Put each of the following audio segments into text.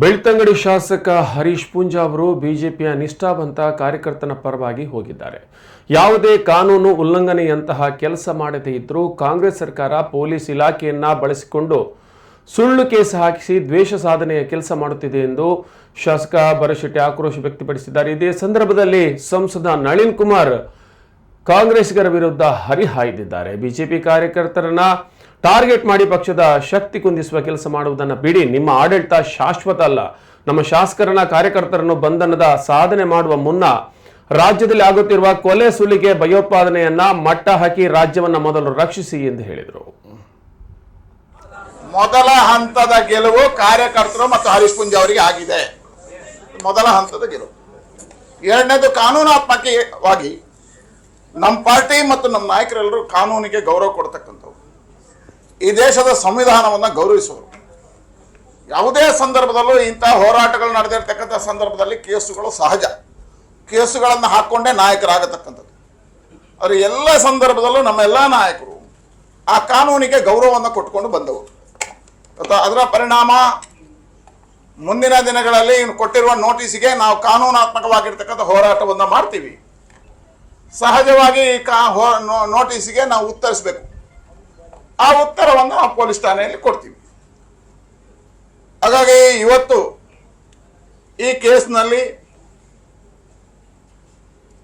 ಬೆಳ್ತಂಗಡಿ ಶಾಸಕ ಹರೀಶ್ ಪೂಂಜಾ ಅವರು ಬಿಜೆಪಿಯ ನಿಷ್ಠಾವಂತ ಕಾರ್ಯಕರ್ತನ ಪರವಾಗಿ ಹೋಗಿದ್ದಾರೆ. ಯಾವುದೇ ಕಾನೂನು ಉಲ್ಲಂಘನೆಯಂತಹ ಕೆಲಸ ಮಾಡದೇ ಇದ್ದರೂ ಕಾಂಗ್ರೆಸ್ ಸರ್ಕಾರ ಪೊಲೀಸ್ ಇಲಾಖೆಯನ್ನ ಬಳಸಿಕೊಂಡು ಸುಳ್ಳು ಕೇಸ್ ಹಾಕಿಸಿ ದ್ವೇಷ ಸಾಧನೆಯ ಕೆಲಸ ಮಾಡುತ್ತಿದೆ ಎಂದು ಶಾಸಕ ಭರಶೆಟ್ಟಿ ಆಕ್ರೋಶ ವ್ಯಕ್ತಪಡಿಸಿದ್ದಾರೆ. ಇದೇ ಸಂದರ್ಭದಲ್ಲಿ ಸಂಸದ ನಳಿನ್ ಕುಮಾರ್ ಕಾಂಗ್ರೆಸ್ಗರ ವಿರುದ್ಧ ಹರಿಹಾಯ್ದಿದ್ದಾರೆ. ಬಿಜೆಪಿ ಕಾರ್ಯಕರ್ತರನ್ನ ಟಾರ್ಗೆಟ್ ಮಾಡಿ ಪಕ್ಷದ ಶಕ್ತಿ ಕುಂದಿಸುವ ಕೆಲಸ ಮಾಡುವುದನ್ನು ಬಿಡಿ. ನಿಮ್ಮ ಆಡಳಿತ ಶಾಶ್ವತ ಅಲ್ಲ. ನಮ್ಮ ಶಾಸಕರನ್ನ ಕಾರ್ಯಕರ್ತರನ್ನು ಬಂಧನದ ಸಾಧನೆ ಮಾಡುವ ಮುನ್ನ ರಾಜ್ಯದಲ್ಲಿ ಆಗುತ್ತಿರುವ ಕೊಲೆ ಸುಲಿಗೆ ಭಯೋತ್ಪಾದನೆಯನ್ನ ಮಟ್ಟ ಹಾಕಿ ರಾಜ್ಯವನ್ನ ಮೊದಲು ರಕ್ಷಿಸಿ ಎಂದು ಹೇಳಿದರು. ಮೊದಲ ಹಂತದ ಗೆಲುವು ಕಾರ್ಯಕರ್ತರು ಮತ್ತು ಹರೀಶ್ ಅವರಿಗೆ ಆಗಿದೆ. ಮೊದಲ ಹಂತದ ಗೆಲುವು. ಎರಡನೇದು ಕಾನೂನಾತ್ಮಕವಾಗಿ ನಮ್ಮ ಪಾರ್ಟಿ ಮತ್ತು ನಮ್ಮ ನಾಯಕರೆಲ್ಲರೂ ಕಾನೂನಿಗೆ ಗೌರವ ಕೊಡ್ತಕ್ಕಂಥವ್ರು ಈ ದೇಶದ ಸಂವಿಧಾನವನ್ನು ಗೌರವಿಸುವರು. ಯಾವುದೇ ಸಂದರ್ಭದಲ್ಲೂ ಇಂಥ ಹೋರಾಟಗಳು ನಡೆದಿರ್ತಕ್ಕಂಥ ಸಂದರ್ಭದಲ್ಲಿ ಕೇಸುಗಳು ಸಹಜ. ಕೇಸುಗಳನ್ನು ಹಾಕ್ಕೊಂಡೇ ನಾಯಕರಾಗತಕ್ಕಂಥದ್ದು. ಆದರೆ ಎಲ್ಲ ಸಂದರ್ಭದಲ್ಲೂ ನಮ್ಮೆಲ್ಲ ನಾಯಕರು ಆ ಕಾನೂನಿಗೆ ಗೌರವವನ್ನು ಕೊಟ್ಕೊಂಡು ಬಂದವರು. ಅದರ ಪರಿಣಾಮ ಮುಂದಿನ ದಿನಗಳಲ್ಲಿ ಕೊಟ್ಟಿರುವ ನೋಟಿಸ್ಗೆ ನಾವು ಕಾನೂನಾತ್ಮಕವಾಗಿರ್ತಕ್ಕಂಥ ಹೋರಾಟವನ್ನು ಮಾಡ್ತೀವಿ. ಸಹಜವಾಗಿ ಈ ಕಾ ಹೋ ನೋಟಿಸಿಗೆ ನಾವು ಉತ್ತರಿಸಬೇಕು. ಆ ಉತ್ತರವನ್ನು ಆ ಪೊಲೀಸ್ ಠಾಣೆಯಲ್ಲಿ ಕೊಡ್ತೀವಿ. ಹಾಗಾಗಿ ಇವತ್ತು ಈ ಕೇಸ್ನಲ್ಲಿ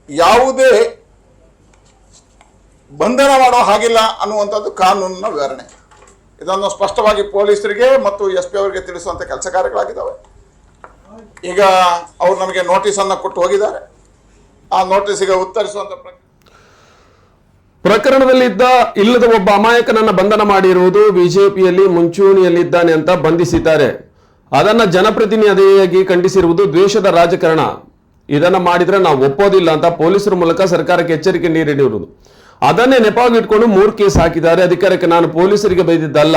ಯಾವುದೇ ಬಂಧನ ಮಾಡೋ ಹಾಗಿಲ್ಲ ಅನ್ನುವಂಥದ್ದು ಕಾನೂನಿನ ವಿವರಣೆ. ಇದನ್ನು ಸ್ಪಷ್ಟವಾಗಿ ಪೊಲೀಸರಿಗೆ ಮತ್ತು ಎಸ್ ಪಿ ಅವರಿಗೆ ತಿಳಿಸುವಂಥ ಕೆಲಸ ಕಾರ್ಯಗಳಾಗಿದ್ದಾವೆ. ಈಗ ಅವರು ನಮಗೆ ನೋಟಿಸನ್ನು ಕೊಟ್ಟು ಹೋಗಿದ್ದಾರೆ. ಆ ನೋಟಿಸಿಗೆ ಉತ್ತರಿಸುವಂಥ ಪ್ರಕ್ರಿಯೆ ಪ್ರಕರಣದಲ್ಲಿದ್ದ ಇಲ್ಲದ ಒಬ್ಬ ಅಮಾಯಕನನ್ನ ಬಂಧನ ಮಾಡಿರುವುದು ಬಿಜೆಪಿಯಲ್ಲಿ ಮುಂಚೂಣಿಯಲ್ಲಿದ್ದಾನೆ ಅಂತ ಬಂಧಿಸಿದ್ದಾರೆ. ಅದನ್ನ ಜನಪ್ರತಿನಿಧಿಯಾಗಿ ಖಂಡಿಸಿರುವುದು ದ್ವೇಷದ ರಾಜಕಾರಣ. ಇದನ್ನ ಮಾಡಿದ್ರೆ ನಾವು ಒಪ್ಪೋದಿಲ್ಲ ಅಂತ ಪೊಲೀಸರ ಮೂಲಕ ಸರ್ಕಾರಕ್ಕೆ ಎಚ್ಚರಿಕೆ ನೀಡಿರುವುದು ಅದನ್ನೇ ನೆಪವಾಗಿಟ್ಕೊಂಡು ಮೂರು ಕೇಸ್ ಹಾಕಿದ್ದಾರೆ. ಅಧಿಕಾರಕ್ಕೆ ನಾನು ಪೊಲೀಸರಿಗೆ ಬೈದಿದ್ದಲ್ಲ.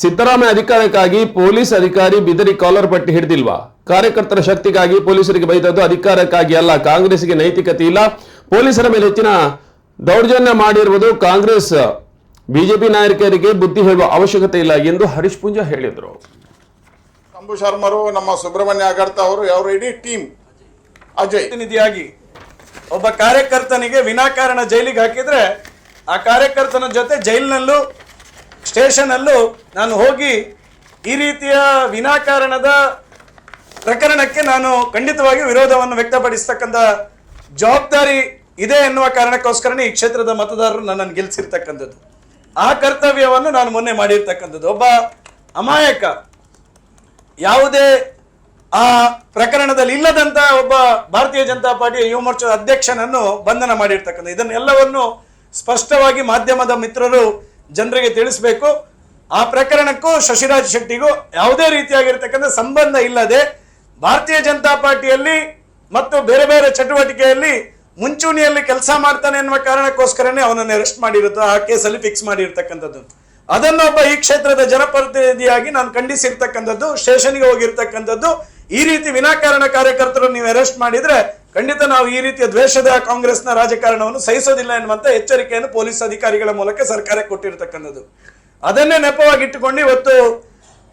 ಸಿದ್ದರಾಮಯ್ಯ ಅಧಿಕಾರಕ್ಕಾಗಿ ಪೊಲೀಸ್ ಅಧಿಕಾರಿ ಬಿದರಿ ಕಾಲರ್ ಪಟ್ಟಿ ಹಿಡಿದಿಲ್ವಾ? ಕಾರ್ಯಕರ್ತರ ಶಕ್ತಿಗಾಗಿ ಪೊಲೀಸರಿಗೆ ಬೈದದ್ದು ಅಧಿಕಾರಕ್ಕಾಗಿ ಅಲ್ಲ. ಕಾಂಗ್ರೆಸ್ಗೆ ನೈತಿಕತೆ ಇಲ್ಲ. ಪೊಲೀಸರ ಮೇಲೆ ಹೆಚ್ಚಿನ ದೌರ್ಜನ್ಯ ಮಾಡಿರುವುದು ಕಾಂಗ್ರೆಸ್. ಬಿಜೆಪಿ ನಾಯಕರಿಗೆ ಬುದ್ಧಿ ಹೇಳುವ ಅವಶ್ಯಕತೆ ಇಲ್ಲ ಎಂದು ಹರೀಶ್ ಪೂಂಜಾ ಹೇಳಿದರು. ಶಂಭು ಶರ್ಮರು ನಮ್ಮ ಸುಬ್ರಹ್ಮಣ್ಯ ಅಗರ್ತ ಅವರು ಅವರ ಇಡೀ ಟೀಮ್ ಅಜಯ್. ಪ್ರತಿನಿಧಿಯಾಗಿ ಒಬ್ಬ ಕಾರ್ಯಕರ್ತನಿಗೆ ವಿನಾಕಾರಣ ಜೈಲಿಗೆ ಹಾಕಿದ್ರೆ ಆ ಕಾರ್ಯಕರ್ತನ ಜೊತೆ ಜೈಲಿನಲ್ಲೂ ಸ್ಟೇಷನಲ್ಲೂ ನಾನು ಹೋಗಿ ಈ ರೀತಿಯ ವಿನಾಕಾರಣದ ಪ್ರಕರಣಕ್ಕೆ ನಾನು ಖಂಡಿತವಾಗಿ ವಿರೋಧವನ್ನು ವ್ಯಕ್ತಪಡಿಸ್ತಕ್ಕಂಥ ಜವಾಬ್ದಾರಿ ಇದೆ ಎನ್ನುವ ಕಾರಣಕ್ಕೋಸ್ಕರನೇ ಈ ಕ್ಷೇತ್ರದ ಮತದಾರರು ನನ್ನನ್ನು ಗೆಲ್ಲಿಸಿರ್ತಕ್ಕಂಥದ್ದು ಆ ಕರ್ತವ್ಯವನ್ನು ನಾನು ಮೊನ್ನೆ ಮಾಡಿರ್ತಕ್ಕಂಥದ್ದು. ಒಬ್ಬ ಅಮಾಯಕ, ಯಾವುದೇ ಆ ಪ್ರಕರಣದಲ್ಲಿ ಇಲ್ಲದಂತ ಒಬ್ಬ ಭಾರತೀಯ ಜನತಾ ಪಾರ್ಟಿಯ ಯುವ ಮೋರ್ಚಾ ಅಧ್ಯಕ್ಷನನ್ನು ಬಂಧನ ಮಾಡಿರ್ತಕ್ಕಂಥ ಇದನ್ನೆಲ್ಲವನ್ನು ಸ್ಪಷ್ಟವಾಗಿ ಮಾಧ್ಯಮದ ಮಿತ್ರರು ಜನರಿಗೆ ತಿಳಿಸಬೇಕು. ಆ ಪ್ರಕರಣಕ್ಕೂ ಶಶಿರಾಜ್ ಶೆಟ್ಟಿಗೂ ಯಾವುದೇ ರೀತಿಯಾಗಿರ್ತಕ್ಕಂಥ ಸಂಬಂಧ ಇಲ್ಲದೆ ಭಾರತೀಯ ಜನತಾ ಪಾರ್ಟಿಯಲ್ಲಿ ಮತ್ತು ಬೇರೆ ಬೇರೆ ಚಟುವಟಿಕೆಯಲ್ಲಿ ಮುಂಚೂಣಿಯಲ್ಲಿ ಕೆಲಸ ಮಾಡ್ತಾನೆ ಎನ್ನುವ ಕಾರಣಕ್ಕೋಸ್ಕರನೇ ಅವನನ್ನು ಅರೆಸ್ಟ್ ಮಾಡಿರುತ್ತ, ಆ ಕೇಸಲ್ಲಿ ಫಿಕ್ಸ್ ಮಾಡಿರ್ತಕ್ಕಂಥದ್ದು. ಅದನ್ನೊಬ್ಬ ಈ ಕ್ಷೇತ್ರದ ಜನಪ್ರತಿನಿಧಿಯಾಗಿ ನಾನು ಖಂಡಿಸಿರ್ತಕ್ಕಂಥದ್ದು ಸ್ಟೇಷನ್ಗೆ ಹೋಗಿರ್ತಕ್ಕಂಥದ್ದು. ಈ ರೀತಿ ವಿನಾಕಾರಣ ಕಾರ್ಯಕರ್ತರು ನೀವು ಅರೆಸ್ಟ್ ಮಾಡಿದ್ರೆ ಖಂಡಿತ ನಾವು ಈ ರೀತಿಯ ದ್ವೇಷದ ಕಾಂಗ್ರೆಸ್ನ ರಾಜಕಾರಣವನ್ನು ಸಹಿಸೋದಿಲ್ಲ ಎನ್ನುವಂತ ಎಚ್ಚರಿಕೆಯನ್ನು ಪೊಲೀಸ್ ಅಧಿಕಾರಿಗಳ ಮೂಲಕ ಸರ್ಕಾರಕ್ಕೆ ಕೊಟ್ಟಿರ್ತಕ್ಕಂಥದ್ದು. ಅದನ್ನೇ ನೆಪವಾಗಿಟ್ಟುಕೊಂಡು ಇವತ್ತು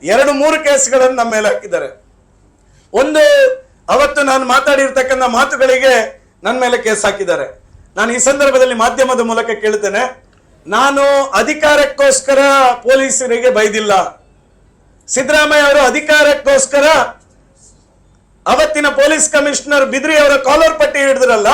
ಎರಡು ಮೂರು ಕೇಸ್ಗಳನ್ನು ನಮ್ಮ ಮೇಲೆ ಹಾಕಿದ್ದಾರೆ. ಒಂದು, ಅವತ್ತು ನಾನು ಮಾತಾಡಿರ್ತಕ್ಕಂಥ ಮಾತುಗಳಿಗೆ ನನ್ನ ಮೇಲೆ ಕೇಸ್ ಹಾಕಿದ್ದಾರೆ. ನಾನು ಈ ಸಂದರ್ಭದಲ್ಲಿ ಮಾಧ್ಯಮದ ಮೂಲಕ ಕೇಳ್ತೇನೆ, ನಾನು ಅಧಿಕಾರಕ್ಕೋಸ್ಕರ ಪೊಲೀಸರಿಗೆ ಬೈದಿಲ್ಲ. ಸಿದ್ದರಾಮಯ್ಯ ಅವರು ಅಧಿಕಾರಕ್ಕೋಸ್ಕರ ಅವತ್ತಿನ ಪೊಲೀಸ್ ಕಮಿಷನರ್ ಬಿದ್ರಿ ಅವರ ಕಾಲರ್ ಪಟ್ಟಿ ಹಿಡಿದ್ರಲ್ಲ